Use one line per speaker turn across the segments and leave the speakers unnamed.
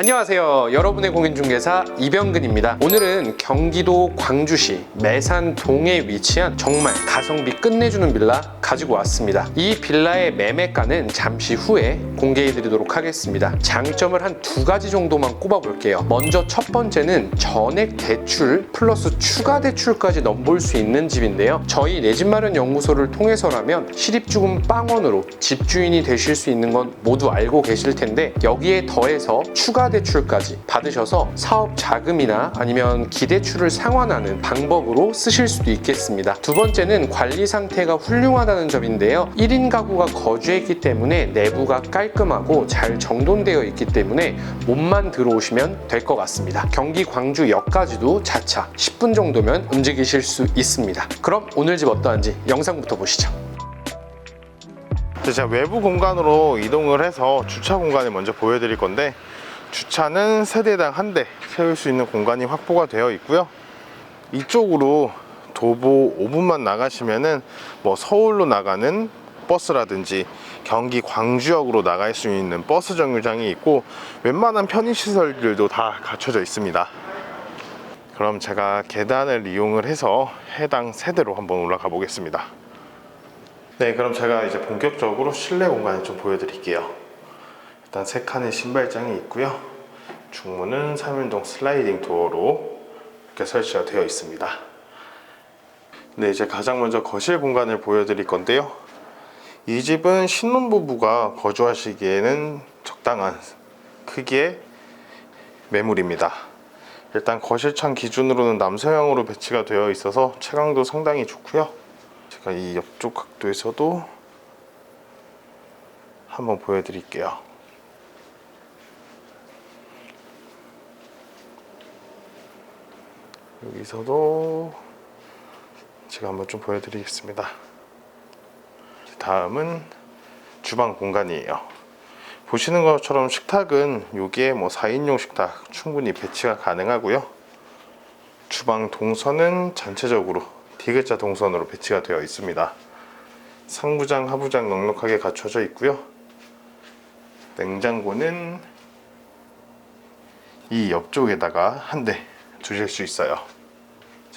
안녕하세요. 여러분의 공인중개사 이병근입니다. 오늘은 경기도 광주시 매산 동에 위치한 정말 가성비 끝내주는 빌라 가지고 왔습니다. 이 빌라의 매매가는 잠시 후에 공개해 드리도록 하겠습니다. 장점을 한 두 가지 정도만 꼽아 볼게요. 먼저 첫 번째는 전액 대출 플러스 추가 대출까지 넘볼 수 있는 집인데요. 저희 내 집 마련 연구소를 통해서라면 실입주금 빵원으로 집주인이 되실 수 있는 건 모두 알고 계실 텐데 여기에 더해서 추가 대출까지 받으셔서 사업 자금이나 아니면 기대출을 상환하는 방법으로 쓰실 수도 있겠습니다. 두 번째는 관리 상태가 훌륭하다는 점인데요. 1인 가구가 거주했기 때문에 내부가 깔끔하고 잘 정돈되어 있기 때문에 몸만 들어오시면 될 것 같습니다. 경기 광주역까지도 자차 10분 정도면 움직이실 수 있습니다. 그럼 오늘 집 어떠한지 영상부터 보시죠.
이제 제가 외부 공간으로 이동을 해서 주차 공간을 먼저 보여드릴 건데 주차는 세대당 한 대 세울 수 있는 공간이 확보가 되어 있고요. 이쪽으로 도보 5분만 나가시면은 뭐 서울로 나가는 버스라든지 경기 광주역으로 나갈 수 있는 버스 정류장이 있고 웬만한 편의시설들도 다 갖춰져 있습니다. 그럼 제가 계단을 이용을 해서 해당 세대로 한번 올라가 보겠습니다. 네, 그럼 제가 이제 본격적으로 실내 공간을 좀 보여드릴게요. 일단 세 칸의 신발장이 있고요. 중문은 3인동 슬라이딩 도어로 이렇게 설치가 되어 있습니다. 네, 이제 가장 먼저 거실 공간을 보여드릴 건데요. 이 집은 신혼부부가 거주하시기에는 적당한 크기의 매물입니다. 일단 거실창 기준으로는 남서향으로 배치가 되어 있어서 채광도 상당히 좋고요. 제가 이 옆쪽 각도에서도 한번 보여드릴게요. 여기서도 제가 한번 좀 보여드리겠습니다. 다음은 주방 공간이에요. 보시는 것처럼 식탁은 여기에 뭐 4인용 식탁 충분히 배치가 가능하고요. 주방 동선은 전체적으로 D글자 동선으로 배치가 되어 있습니다. 상부장, 하부장 넉넉하게 갖춰져 있고요. 냉장고는 이 옆쪽에다가 한 대 두실 수 있어요.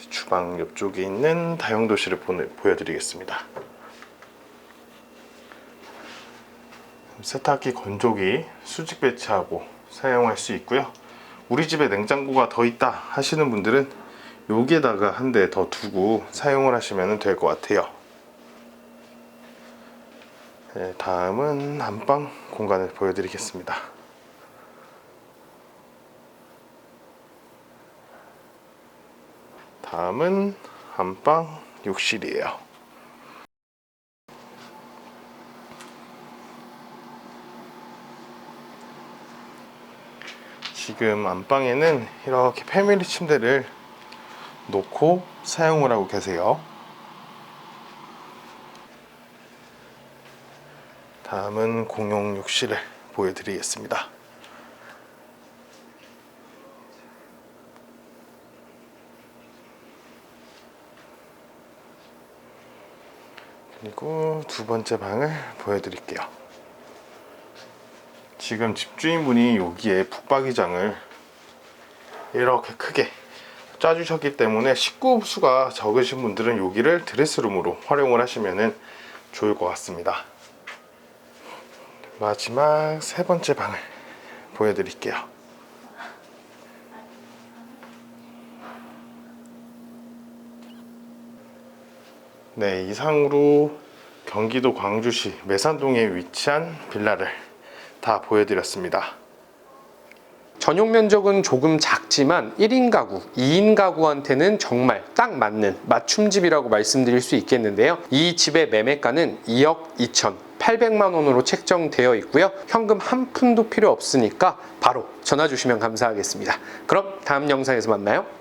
주방 옆쪽에 있는 다용도실을 보내, 보여드리겠습니다. 세탁기 건조기 수직 배치하고 사용할 수 있고요. 우리 집에 냉장고가 더 있다 하시는 분들은 여기에다가 한 대 더 두고 사용을 하시면 될 것 같아요. 네, 다음은 안방 공간을 보여드리겠습니다. 다음은 안방 욕실이에요. 지금 안방에는 이렇게 패밀리 침대를 놓고 사용을 하고 계세요. 다음은 공용 욕실을 보여드리겠습니다. 그리고 두 번째 방을 보여드릴게요. 지금 집주인분이 여기에 북박이장을 이렇게 크게 짜주셨기 때문에 식구 수가 적으신 분들은 여기를 드레스룸으로 활용을 하시면 좋을 것 같습니다. 마지막 세 번째 방을 보여드릴게요. 네, 이상으로 경기도 광주시 매산동에 위치한 빌라를 다 보여드렸습니다.
전용 면적은 조금 작지만 1인 가구, 2인 가구한테는 정말 딱 맞는 맞춤집이라고 말씀드릴 수 있겠는데요. 이 집의 매매가는 2억 2천 800만 원으로 책정되어 있고요. 현금 한 푼도 필요 없으니까 바로 전화 주시면 감사하겠습니다. 그럼 다음 영상에서 만나요.